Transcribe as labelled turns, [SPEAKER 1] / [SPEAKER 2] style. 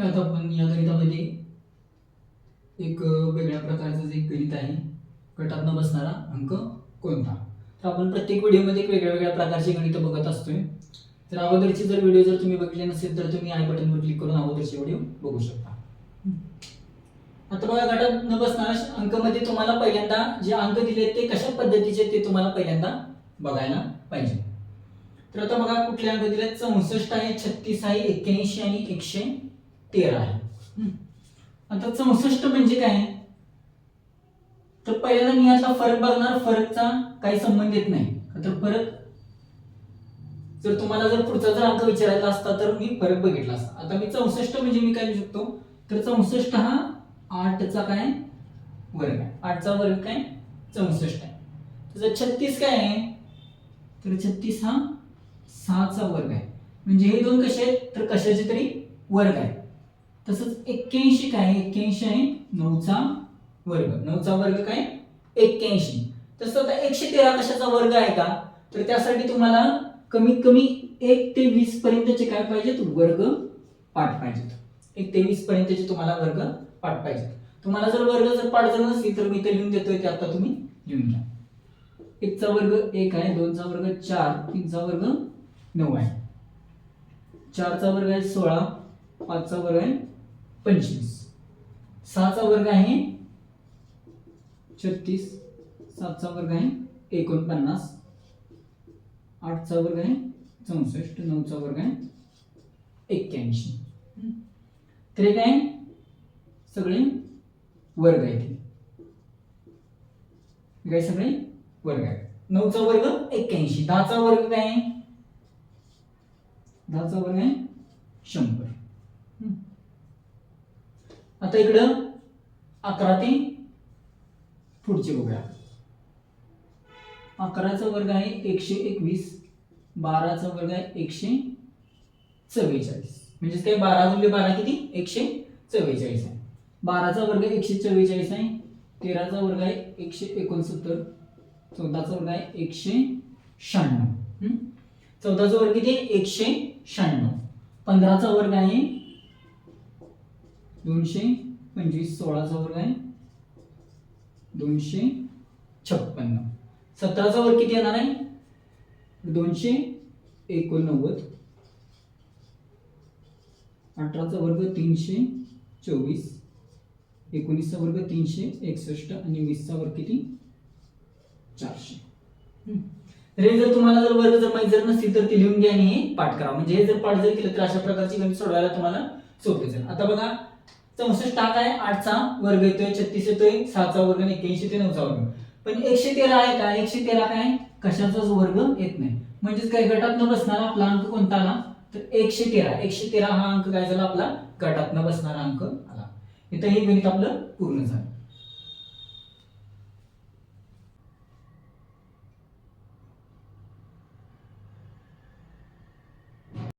[SPEAKER 1] त्यात आपण या गणितामध्ये एक वेगळ्या प्रकारचं जे गणित आहे गटात न बसणारा अंक कोणता? तर आपण प्रत्येक व्हिडिओमध्ये एक वेगळ्या वेगळ्या प्रकारचे गणित बघत असतोय. तर अगोदरची जर व्हिडिओ जर तुम्ही बघितले नसेल तर तुम्ही आय बटनवर क्लिक करून अगोदरचे व्हिडिओ बघू शकता. आता बघा गटात न बसणारा अंकमध्ये तुम्हाला पहिल्यांदा जे अंक दिले ते कशा पद्धतीचे ते तुम्हाला पहिल्यांदा बघायला पाहिजे. तर आता बघा कुठले अंक दिले चौसष्ट आहे छत्तीस आहे एक्क्याऐंशी आणि एकशे तेरा आहे. हम्म. आता चौसष्ट म्हणजे काय? तर पहिल्यांदा मी यातला फरक बघणार फरकचा काही संबंध येत नाही. तर फरक जर तुम्हाला जर पुढचा जर अंक विचारायचा असता तर मी फरक बघितला असता. आता मी चौसष्ट म्हणजे मी काय लिहू शकतो? तर चौसष्ट हा आठचा काय? वर्ग आहे. आठचा वर्ग काय? चौसष्ट आहे. त्याचा छत्तीस काय आहे? तर छत्तीस हा सहाचा वर्ग आहे. म्हणजे हे दोन कसे आहेत? तर कशाचे तरी वर्ग आहे तसंच एक्क्याऐंशी काय एक्क्याऐंशी आहे. नऊचा वर्ग. नऊचा वर्ग काय? एक्क्याऐंशी. तसं आता एकशे तेरा कशाचा वर्ग आहे का? तर त्यासाठी तुम्हाला कमीत कमी एक ते वीस पर्यंतचे काय पाहिजेत? वर्ग पाठ पाहिजेत. एक ते वीस पर्यंतचे तुम्हाला वर्ग पाठ पाहिजेत. तुम्हाला जर वर्ग जर पाठ जर नसतील तर मी ते लिहून देतोय ते आता तुम्ही लिहून घ्या. एकचा वर्ग एक आहे दोनचा वर्ग चार तीनचा वर्ग नऊ आहे. चारचा वर्ग आहे सोळा पाचचा वर्ग आहे पंचवीस. सहाचा वर्ग आहे छत्तीस. सातचा वर्ग आहे एकोणपन्नास. आठचा वर्ग आहे चौसष्ट. नऊचा वर्ग आहे एक्क्याऐंशी. तर हे काय? सगळे वर्ग आहेत. हे. काय सगळे वर्ग आहेत. नऊचा वर्ग एक्क्याऐंशी. दहाचा वर्ग काय आहे? दहाचा वर्ग आहे शंभर. आता इकडं अकरा ते पुढचे बघूया. अकराचा वर्ग आहे एकशे एकवीस बाराचा वर्ग आहे एकशे चव्वेचाळीस. म्हणजेच काय बारा गुणले बारा किती? एकशे चव्वेचाळीस आहे. बाराचा वर्ग एकशे चव्वेचाळीस आहे. तेराचा वर्ग आहे एकशे एकोणसत्तर. चौदाचा वर्ग आहे एकशे शहाण्णव. हम्म? चौदाचा वर्ग किती? एकशे शहाण्णव. पंधराचा वर्ग आहे दोनशे पंचवीस सोळाचा वर्ग आहे. दोनशे छप्पन्न सतराचा वर्ग किती येणार आहे? दोनशे एकोणनव्वद. अठराचा वर्ग तीनशे चोवीस. एकोणीसचा वर्ग तीनशे एकसष्ट आणि वीसचा वर्ग किती? चारशे. हे जर तुम्हाला जर वर्ग जर माहिती जर नसतील तर ते लिहून घ्या आणि हे पाठ करा. म्हणजे हे जर पाठ जर केलं तर अशा प्रकारची गणित सोडवायला तुम्हाला सोपे जाईल. आता बघा चौसष्ट हा काय आठचा वर्ग येतोय छत्तीस येतोय सहाचा वर्ग आणि एक्क्याऐंशी ते नऊचा वर्ग. पण एकशे तेरा आहे का? एकशे तेरा काय? कशाचाच वर्ग येत नाही. म्हणजेच काय गटातनं बसणारा आपला अंक कोणता आला? तर एकशे तेरा. एकशे तेरा हा अंक काय झाला आपला? गटातनं बसणारा अंक आला. इथं हे गणित आपलं पूर्ण झालं.